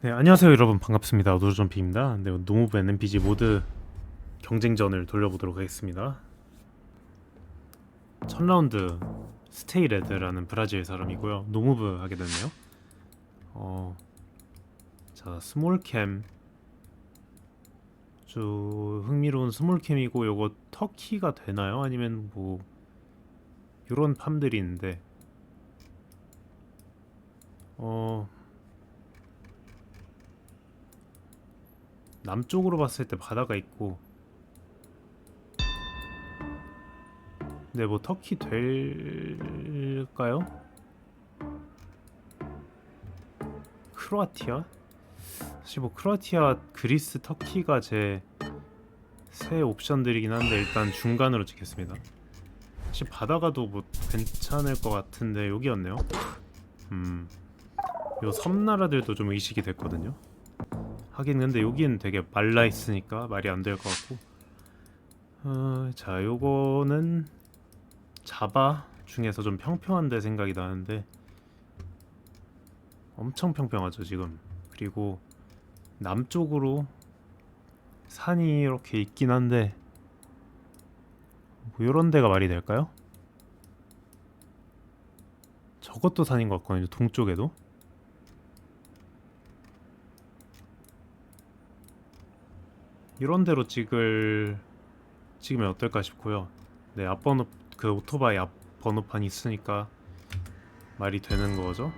네, 안녕하세요 여러분 반갑습니다. 노조점피입니다. 네, 노무브 NPG 모드 경쟁전을 돌려보도록 하겠습니다. 첫 라운드 스테이 레드라는 브라질 사람이고요. 노무브 하게 됐네요. 어, 자 스몰캠 주 흥미로운 스몰캠이고 요거 터키가 되나요? 아니면 뭐 요런 팜들이 있는데 어 남쪽으로 봤을 때 바다가 있고 네뭐 터키 될까요? 크로아티아? 사실 뭐 크로아티아, 그리스, 터키가 제새 옵션들이긴 한데 일단 중간으로 찍겠습니다. 사실 바다가도 뭐 괜찮을 것 같은데 여기였네요. 음, 요 섬나라들도 좀 의식이 됐거든요. 하긴 근데 여기는 되게 말라 있으니까 말이 안 될 것 같고. 어, 자 요거는 자바 중에서 좀 평평한데 생각이 나는데 엄청 평평하죠 지금. 그리고 남쪽으로 산이 이렇게 있긴 한데 뭐 요런 데가 말이 될까요? 저것도 산인 것 같거든요 동쪽에도 이런 데로 찍을 찍으면 어떨까 싶고요. 네, 앞번호 그 오토바이 앞 번호판이 있으니까 말이 되는 거죠.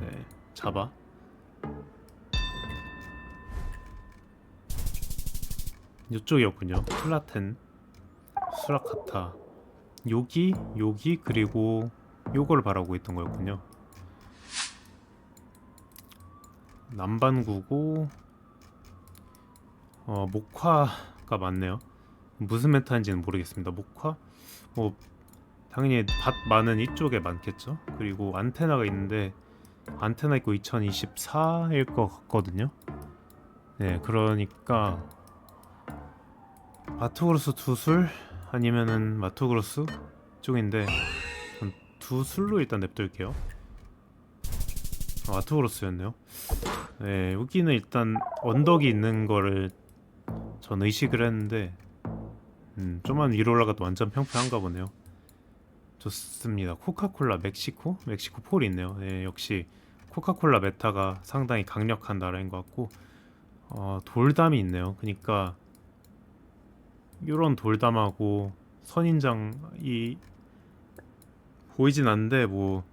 네, 잡아. 이쪽이었군요. 플라텐, 수라카타, 여기, 여기 그리고 요거를 바라고 있던 거였군요. 남반구고 어 목화가 맞네요. 무슨 메타인지는 모르겠습니다. 목화? 뭐 당연히 밭 많은 이쪽에 많겠죠. 그리고 안테나가 있는데 안테나 있고 2024일 것 같거든요. 네, 그러니까 마투그로스 두술 아니면은 마투그로스 쪽인데 전 두술로 일단 냅둘게요. 아, 마투그로스였네요. 네, 여기는 일단 언덕이 있는 거를 전 의식을 했는데 음, 좀만 위로 올라가도 완전 평평한가 보네요. 좋습니다. 코카콜라 멕시코? 멕시코 폴이 있네요. 네, 역시 코카콜라 메타가 상당히 강력한 나라인 것 같고 어, 돌담이 있네요. 그러니까 이런 돌담하고 선인장이 보이진 않는데 뭐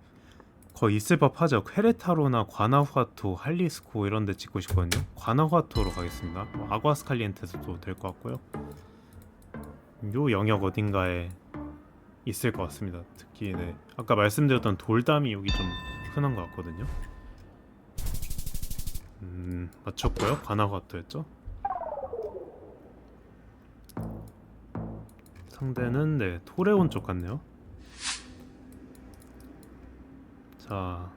거의 있을 법하죠. 퀘레타로나 과나후아토, 할리스코 이런 데 찍고 싶거든요. 과나후아토로 가겠습니다. 뭐 아과스칼리엔테스도 될 것 같고요. 요 영역 어딘가에 있을 것 같습니다. 특히 네. 아까 말씀드렸던 돌담이 여기 좀 흔한 것 같거든요. 음, 맞췄고요. 과나후아토였죠. 상대는 네 토레온 쪽 같네요. 자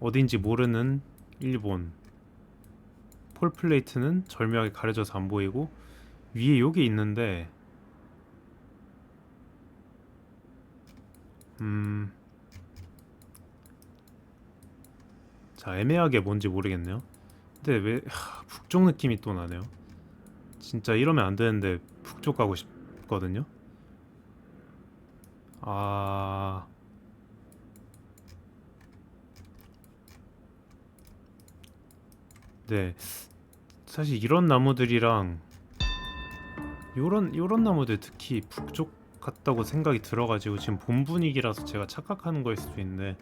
어딘지 모르는 일본 폴플레이트는 절묘하게 가려져서 안 보이고 위에 요게 있는데 음. 자, 애매하게 뭔지 모르겠네요. 근데 왜 하, 북쪽 느낌이 또 나네요. 진짜 이러면 안 되는데 북쪽 가고 싶거든요. 아. 네. 사실 이런 나무들이랑 요런 요런 나무들 특히 북쪽 같다고 생각이 들어가지고 지금 봄 분위기라서 제가 착각하는 거일 수도 있는데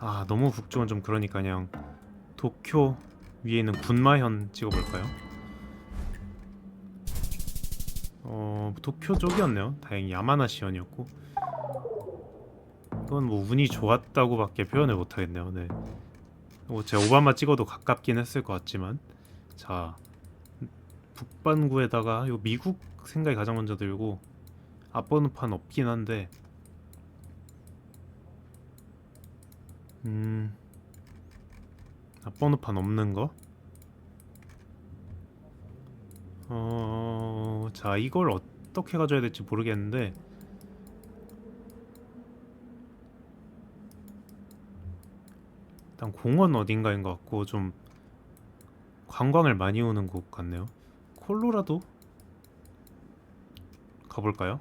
아 너무 북쪽은 좀 그러니까 그냥 도쿄 위에 있는 군마현 찍어볼까요? 어 도쿄 쪽이었네요. 다행히 야마나시현이었고 이건 뭐 운이 좋았다고밖에 표현을 못하겠네요. 네. 뭐 제가 오바마 찍어도 가깝긴 했을 것 같지만 자 북반구에다가 요 미국 생각이 가장 먼저 들고 앞번호판 없긴 한데 음 앞번호판 없는 거? 어... 자 이걸 어떻게 가져야 될지 모르겠는데 일단 공원 어딘가인 것 같고 좀 관광을 많이 오는 곳 같네요. 콜로라도 가볼까요?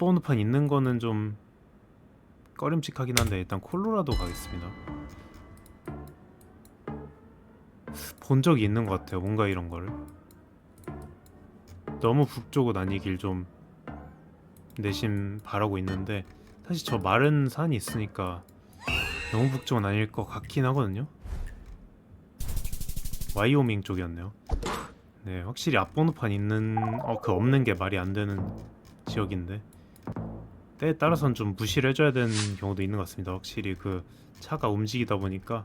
오는판 있는 거는 좀 꺼림칙하긴 한데 일단 콜로라도 가겠습니다. 본 적이 있는 것 같아요. 뭔가 이런 거를 너무 북쪽은 아니길 좀 내심 바라고 있는데 사실 저 마른 산이 있으니까 너무 북쪽은 아닐 것 같긴 하거든요. 와이오밍 쪽이었네요. 네, 확실히 앞번호판 있는 어 그 없는 게 말이 안 되는 지역인데 때에 따라서는 좀 무시를 해줘야 되는 경우도 있는 것 같습니다. 확실히 그 차가 움직이다 보니까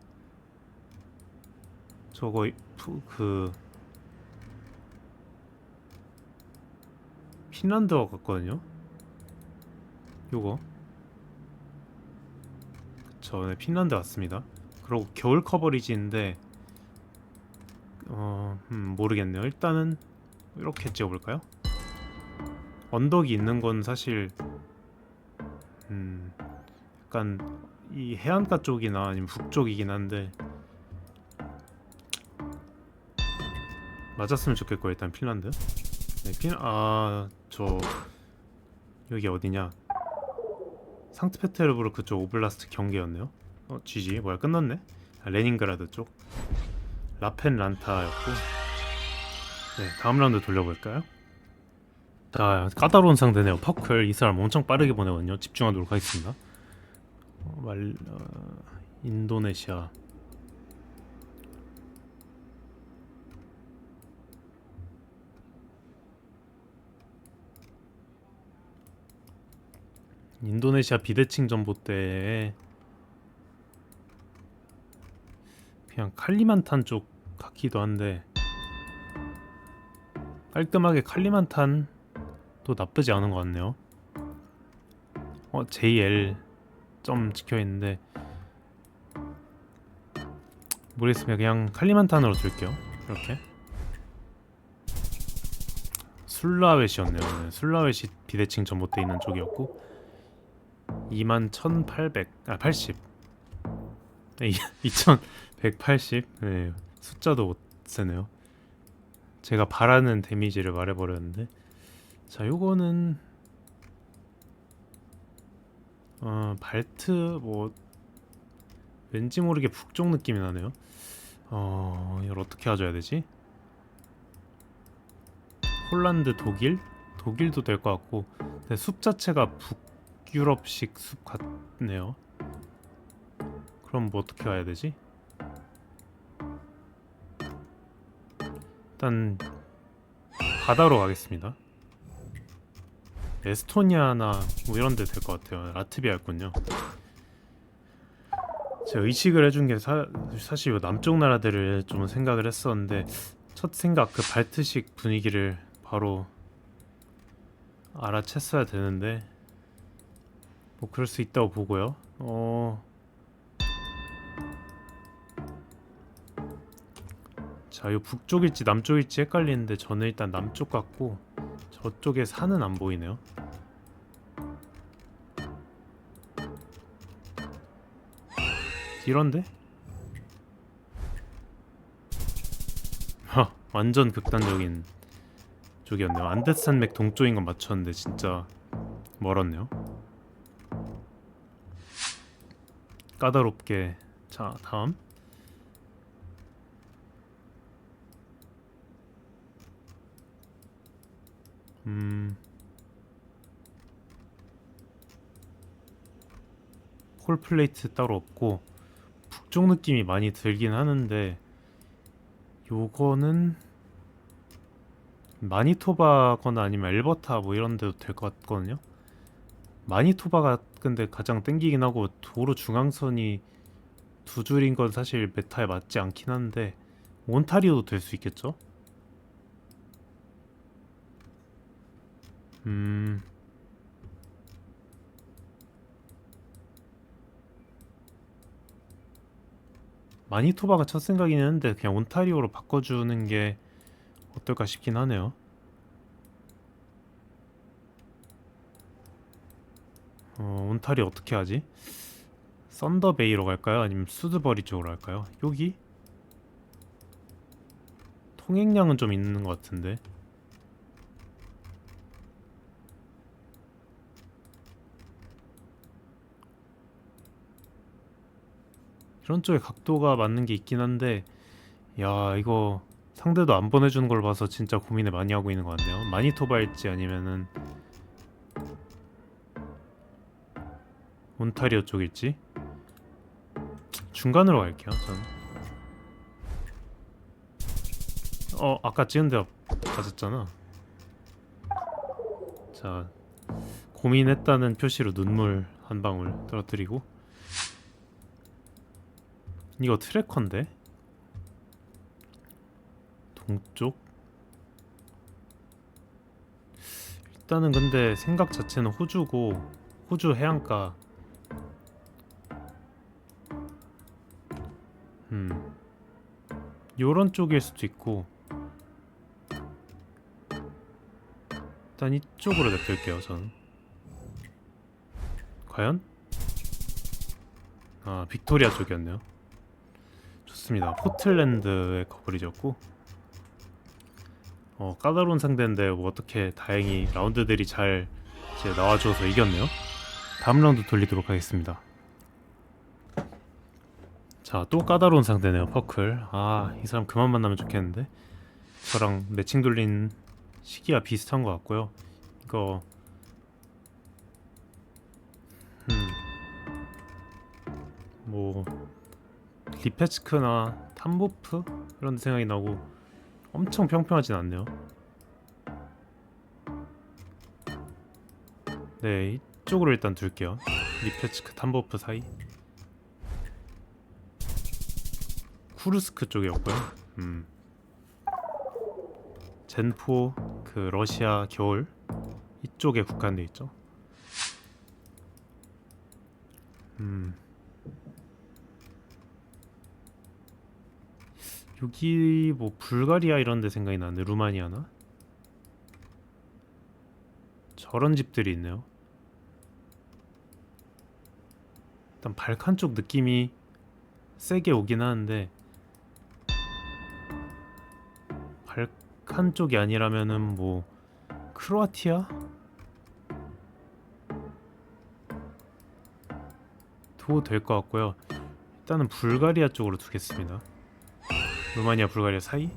저거 푸- 그 핀란드어 같거든요. 요거 네, 핀란드 왔습니다. 그리고 겨울 커버리지인데 어 음, 모르겠네요. 일단은 이렇게 찍어볼까요? 언덕이 있는 건 사실 음 약간 이 해안가 쪽이나 아니면 북쪽이긴 한데 맞았으면 좋겠고 일단 핀란드. 네, 핀, 아, 저 여기 어디냐? 상트페테르부르크 쪽 오블라스트 경계였네요. 어, GG 뭐야 끝났네? 아, 레닌그라드 쪽 라펜란타였고. 네, 다음 라운드 돌려볼까요? 자, 까다로운 상대네요. 퍼클 이 사람 엄청 빠르게 보내거든요. 집중하도록 하겠습니다. 어, 말, 어, 인도네시아. 인도네시아 비대칭 전봇대에 그냥 칼리만탄 쪽 같기도 한데 깔끔하게 칼리만탄도 나쁘지 않은 것 같네요. 어 JL 점 찍혀 있는데 모르겠습니다. 그냥 칼리만탄으로 둘게요. 이렇게 술라웨시였네요. 네, 술라웨시 비대칭 전봇대 있는 쪽이었고 21,800, 아 80. 네, 2,180. 네, 숫자도 못 세네요. 제가 바라는 데미지를 말해버렸는데, 자, 요거는 어 발트 뭐 왠지 모르게 북쪽 느낌이 나네요. 어 이걸 어떻게 가져야 되지? 홀란드, 독일, 독일도 될 것 같고, 근데 숲 자체가 북 유럽식 숲 같네요. 그럼 뭐 어떻게 가야 되지? 일단 바다로 가겠습니다. 에스토니아나 뭐 이런 데 될 것 같아요. 라트비아였군요. 제가 의식을 해준 게 사, 사실 요 남쪽 나라들을 좀 생각을 했었는데 첫 생각 그 발트식 분위기를 바로 알아챘어야 되는데 뭐 그럴 수 있다고 보고요. 어. 자, 이 북쪽일지 남쪽일지 헷갈리는데 저는 일단 남쪽 같고 저쪽에 산은 안 보이네요. 이런데? 하, 완전 극단적인 쪽이었네요. 안데스산맥 동쪽인 건 맞췄는데 진짜 멀었네요. 까다롭게. 자 다음. 음. 콜플레이트 따로 없고 북쪽 느낌이 많이 들긴 하는데 요거는 마니토바거나 아니면 엘버타 뭐 이런 데도 될 것 같거든요 마니토바가 근데 가장 땡기긴 하고 도로 중앙선이 두 줄인 건 사실 메타에 맞지 않긴 한데 온타리오도 될 수 있겠죠? 음 마니토바가 첫 생각이긴 했는데 그냥 온타리오로 바꿔주는 게 어떨까 싶긴 하네요. 어, 온타리 어떻게 하지? 썬더베이로 갈까요? 아니면 수드버리 쪽으로 갈까요? 여기? 통행량은 좀 있는 것 같은데 이런 쪽에 각도가 맞는 게 있긴 한데 야 이거 상대도 안 보내주는 걸 봐서 진짜 고민을 많이 하고 있는 것 같네요 마니토바일지 아니면은 온타리오 쪽일지? 중간으로 갈게요 저는 어 아까 찍은 데 맞았잖아. 자 고민했다는 표시로 눈물 한 방울 떨어뜨리고. 이거 트래커인데? 동쪽? 일단은 근데 생각 자체는 호주고 호주 해안가 음. 요런 쪽일 수도 있고 일단 이쪽으로 냅둘게요 저는 과연? 아 빅토리아 쪽이었네요. 좋습니다. 포틀랜드의 커버리지였고 어 까다로운 상대인데 뭐 어떻게 다행히 라운드들이 잘 이제 나와줘서 이겼네요. 다음 라운드 돌리도록 하겠습니다 자 또 까다로운 상대네요 퍼클. 아 이 사람 그만 만나면 좋겠는데? 저랑 매칭 돌린 시기가 비슷한 것 같고요. 이거. 음 뭐 리페츠크나 탐보프? 이런 데 생각이 나고 엄청 평평하진 않네요. 네 이쪽으로 일단 둘게요. 리페츠크 탐보프 사이 쿠르스크 쪽이었고요 음. 젠포 그 러시아 겨울 이쪽에 국한돼 있죠 음. 여기 뭐 불가리아 이런 데 생각이 나는데 루마니아나? 저런 집들이 있네요. 일단 발칸 쪽 느낌이 세게 오긴 하는데 발칸 쪽이 아니라면은 뭐 크로아티아? 도 될 것 같고요. 일단은 불가리아 쪽으로 두겠습니다. 루마니아 불가리아 사이?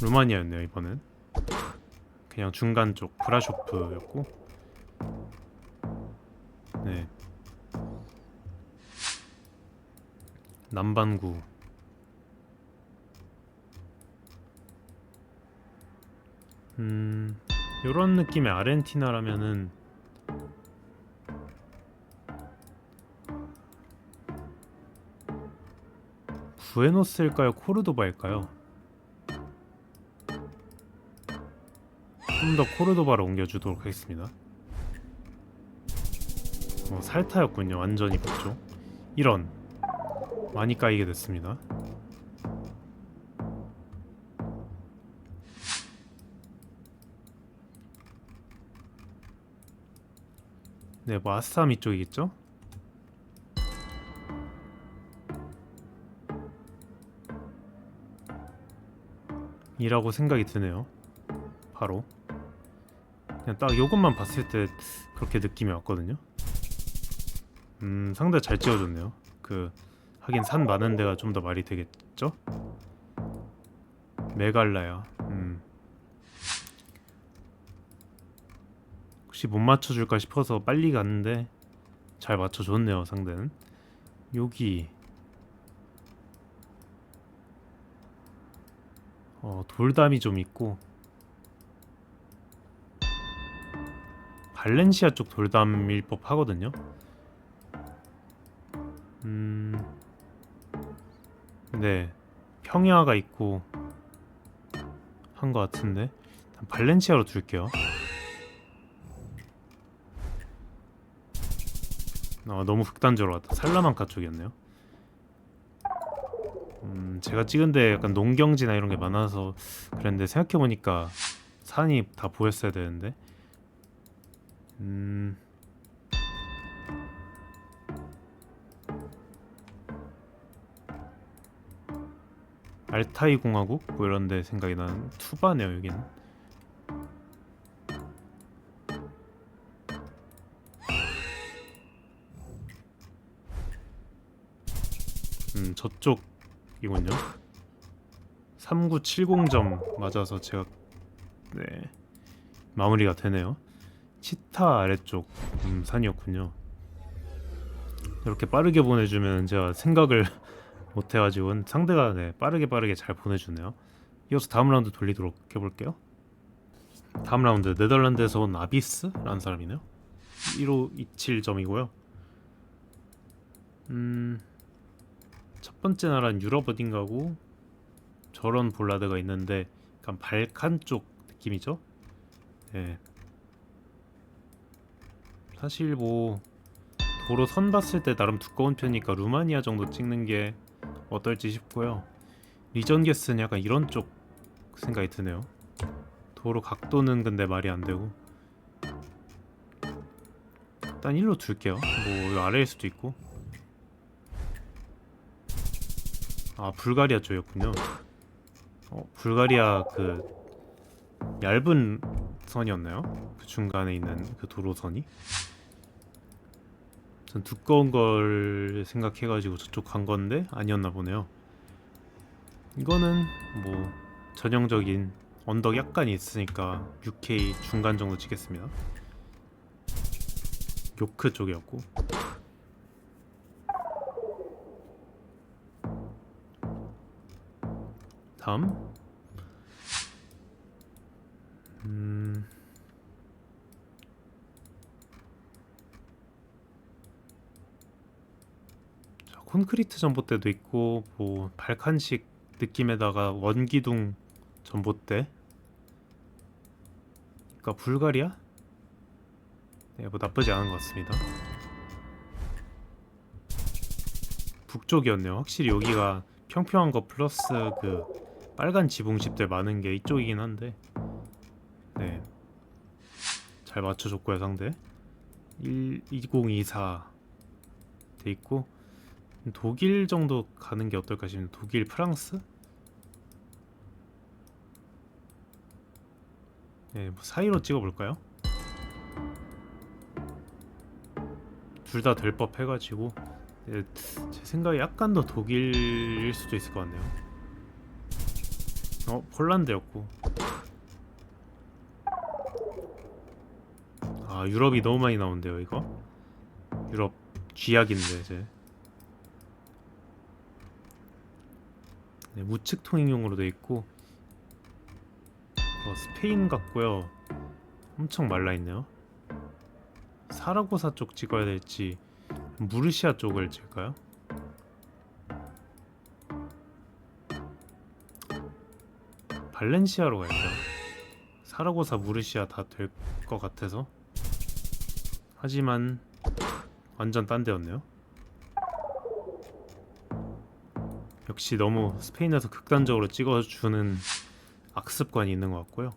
루마니아였네요 이번엔 그냥 중간 쪽 브라쇼프였고 네 남반구 음 요런 느낌의 아르헨티나라면은 부에노스일까요? 코르도바일까요? 좀 더 코르도바로 옮겨주도록 하겠습니다. 어, 살타였군요. 완전히 북쪽. 이런 많이 까이게 됐습니다. 네, 뭐 아스타미 쪽이겠죠? 이라고 생각이 드네요. 바로 그냥 딱 요것만 봤을 때 그렇게 느낌이 왔거든요. 음 상대 잘 찍어줬네요. 그 하긴 산 많은 데가 좀 더 말이 되겠죠? 메갈라야. 음 혹시 못 맞춰줄까 싶어서 빨리 갔는데 잘 맞춰줬네요 상대는. 여기 어, 돌담이 좀 있고 발렌시아 쪽 돌담일 법 하거든요. 음, 네, 평야가 있고 한 것 같은데 발렌시아로 둘게요. 어, 너무 극단적으로 왔다. 살라만카 쪽이었네요. 음, 제가 찍은데 약간 농경지나 이런 게 많아서 그랬는데 생각해보니까 산이 다 보였어야 되는데 음... 알타이 공화국? 뭐 이런데 생각이 나는 투바네요 여기는 저쪽이군요. 3970점 맞아서 제가 네 마무리가 되네요. 치타 아래쪽 음, 산이었군요. 이렇게 빠르게 보내주면 제가 생각을 못해가지고 상대가 네, 빠르게 빠르게 잘 보내주네요. 이어서 다음 라운드 돌리도록 해볼게요. 다음 라운드 네덜란드에서 온 아비스라는 사람이네요. 1527점이고요. 음, 첫 번째 나라는 유럽 어딘가고 저런 볼라드가 있는데 약간 발칸 쪽 느낌이죠. 네. 사실 뭐 도로 선 봤을 때 나름 두꺼운 편이니까 루마니아 정도 찍는 게 어떨지 싶고요. 리전 게스는 약간 이런 쪽 생각이 드네요. 도로 각도는 근데 말이 안 되고 일단 일로 둘게요. 뭐 아래일 수도 있고 아 불가리아 쪽이었군요. 어 불가리아 그 얇은 선이었나요? 그 중간에 있는 그 도로선이? 전 두꺼운 걸 생각해가지고 저쪽 간 건데 아니었나 보네요. 이거는 뭐 전형적인 언덕 약간 있으니까 UK 중간 정도 치겠습니다. 요크 쪽이었고 다음. 음 자, 콘크리트 전봇대도 있고 뭐 발칸식 느낌에다가 원기둥 전봇대 그러니까 불가리아? 네, 뭐 나쁘지 않은 것 같습니다. 북쪽이었네요. 확실히 여기가 평평한 거 플러스 그 빨간 지붕 집들 많은 게 이쪽이긴 한데 네. 잘 맞춰줬고요 상대 1, 2024 돼 있고 독일 정도 가는 게 어떨까 싶은데 독일 프랑스? 네, 뭐 사이로 찍어볼까요? 둘 다 될 법 해가지고 네, 제 생각에 약간 더 독일일 수도 있을 것 같네요. 어 폴란드였고. 아 유럽이 너무 많이 나온대요 이거. 유럽 쥐약인데 이제. 네, 우측 통행용으로 돼 있고 어, 스페인 같고요. 엄청 말라 있네요. 사라고사 쪽 찍어야 될지 무르시아 쪽을 찍을까요? 발렌시아로 갈까요? 사라고사 무르시아 다 될 것 같아서. 하지만 완전 딴 데였네요. 역시 너무 스페인에서 극단적으로 찍어주는 악습관이 있는 것 같고요.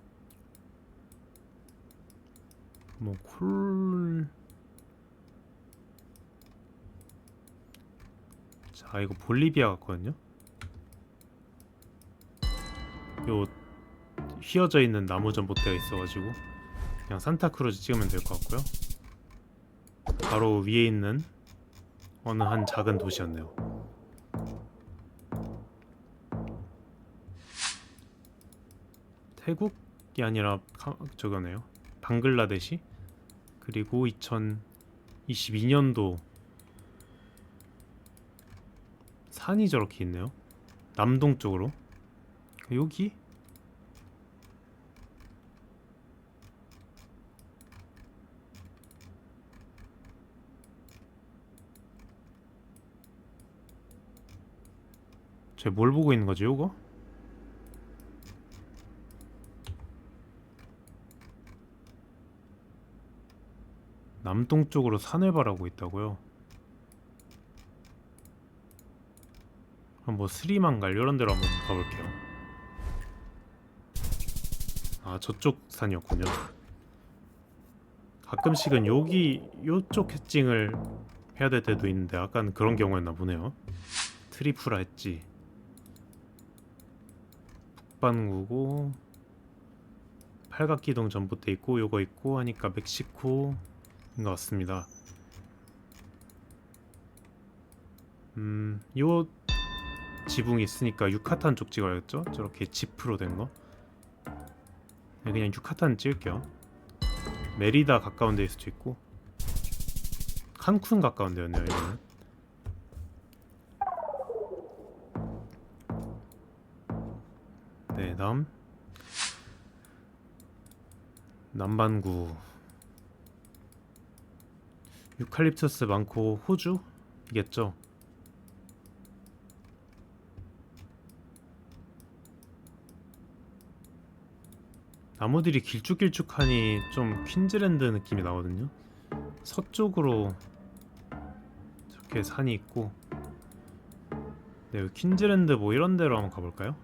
뭐 콜 자 이거 볼리비아 같거든요 요 휘어져 있는 나무 전봇대가 있어가지고 그냥 산타크루즈 찍으면 될 것 같고요 바로 위에 있는 어느 한 작은 도시였네요 태국이 아니라 카- 저거네요 방글라데시 그리고 2022년도 산이 저렇게 있네요. 남동 쪽으로. 여기? 쟤뭘 보고 있는 거지, 요거? 남동 쪽으로 산을 바라고 있다고요? 그럼 뭐 스리만갈 이런 데로 한번 가볼게요. 아 저쪽 산이었군요. 가끔씩은 여기 요쪽 해칭을 해야 될 때도 있는데 약간 그런 경우였나 보네요. 트리프라 했지. 북반구고 팔각기동 전봇대 있고 요거 있고 하니까 멕시코인 것 같습니다. 음, 요 지붕이 있으니까 유카탄 쪽 찍어야겠죠? 저렇게 지프로 된 거. 네, 그냥 유카탄 찍을게요. 메리다 가까운 데일 수도 있고 칸쿤 가까운 데였네요, 이거는. 네, 다음 남반구 유칼립투스 많고 호주이겠죠? 나무들이 길쭉길쭉하니 좀 퀸즈랜드 느낌이 나거든요. 서쪽으로 저렇게 산이 있고 네, 퀸즈랜드 뭐 이런 데로 한번 가볼까요?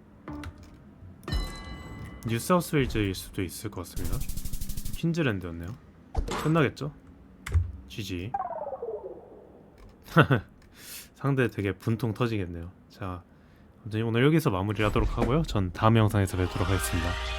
뉴사우스웨일즈일 수도 있을 것 같습니다. 퀸즈랜드였네요. 끝나겠죠? GG. 상대 되게 분통 터지겠네요. 자, 아무튼 오늘 여기서 마무리하도록 하고요. 전 다음 영상에서 뵙도록 하겠습니다.